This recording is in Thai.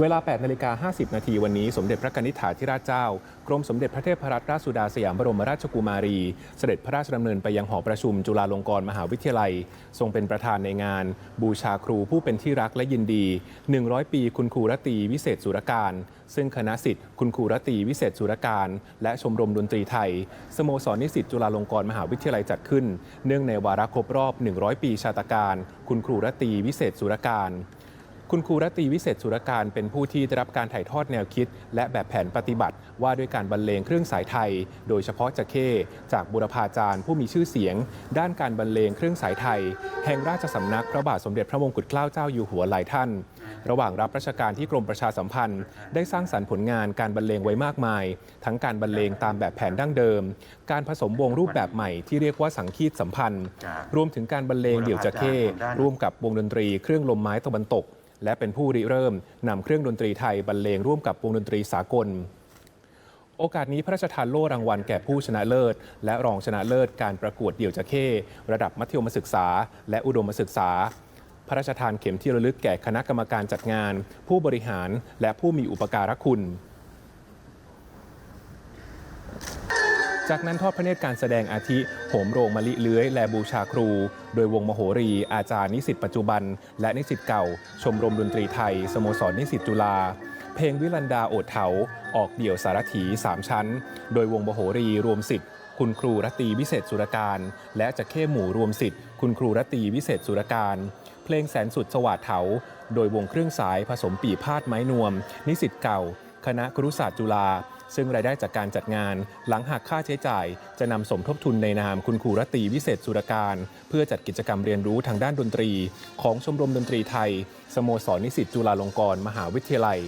เวลา 8 นาฬิกา 50 นาทีวันนี้ สมเด็จพระกนิษฐาธิราชเจ้า กรมสมเด็จพระเทพรัตนราชสุดาสยามบรมราชกุมารี เสด็จพระราชดำเนินไปยังหอประชุมจุฬาลงกรณ์มหาวิทยาลัย ทรงเป็นประธานในงาน บูชาครูผู้เป็นที่รักและยินดี 100 ปีคุณครูรตีวิเศษสุรการ ซึ่งคณะสิทธิ์คุณครูรตีวิเศษสุรการ และชมรมดนตรีไทย สโมสรนิสิตจุฬาลงกรณ์มหาวิทยาลัยจัดขึ้น เนื่องในวาระครบรอบ 100 ปีชาตการ คุณครูรตีวิเศษสุรการ คุณครูรตรีวิเศษสุรการเป็นผู้ที่ได้รับการถ่ายทอดแนวคิด และแบบแผนปฏิบัติ ว่าด้วยการบรรเลงเครื่องสายไทย โดยเฉพาะจะเข้จากบุรพาจารย์ผู้มีชื่อเสียง ด้านการบรรเลงเครื่องสายไทย แห่งราชสำนักพระบาทสมเด็จพระมงกุฎเกล้าเจ้าอยู่หัวหลายท่าน ระหว่างรับราชการที่กรมประชาสัมพันธ์ ได้สร้างสรรค์ผลงานการบรรเลงไว้มากมาย ทั้งการบรรเลงตามแบบแผนดั้งเดิม การผสมวงรูปแบบใหม่ที่เรียกว่าสังคีตสัมพันธ์ รวมถึงการบรรเลงเดี่ยวจะเข้ร่วมกับวงดนตรีเครื่องลมไม้ตะวันตก และเป็นผู้ริเริ่มนำเครื่องดนตรีไทยบรรเลงร่วมกับวงดนตรีสากล โอกาสนี้พระราชทานโล่รางวัลแก่ผู้ชนะเลิศ และรองชนะเลิศการประกวดเดี่ยวจะเข้ระดับมัธยมศึกษา และอุดมศึกษา พระราชทานเข็มที่ระลึกแก่คณะกรรมการจัดงาน ผู้บริหารและผู้มีอุปการะคุณ จากนั้นทอดพระเนตรการแสดงอาทิโหมโรงมะลิเลื้อย และบูชาครู โดยวงมโหรี อาจารย์นิสิตปัจจุบัน และนิสิตเก่า ชมรมดนตรีไทย สโมสรนิสิตจุฬาเพลงวิลันดาโอดเถาออกเดี่ยวสารถี 3 ชั้น โดยวงมโหรีรวมสิทธิ์คุณครูรตีวิเศษสุรการ และจะเข้หมู่รวมสิทธิ์คุณครูรตตีวิเศษสุรการ เพลงแสนสุดสวัสดเถาโดยวงเครื่องสายผสมปีพาดไม้นวม นิสิตเก่า คณะครุศาสตร์จุฬาซึ่งรายได้จากการจัดงานหลังหักค่าใช้จ่าย จะนำสมทบทุนในนามคุณครูรตีวิเศษสุรการ เพื่อจัดกิจกรรมเรียนรู้ทางด้านดนตรี ของชมรมดนตรีไทย สโมสรนิสิตจุฬาลงกรณ์มหาวิทยาลัย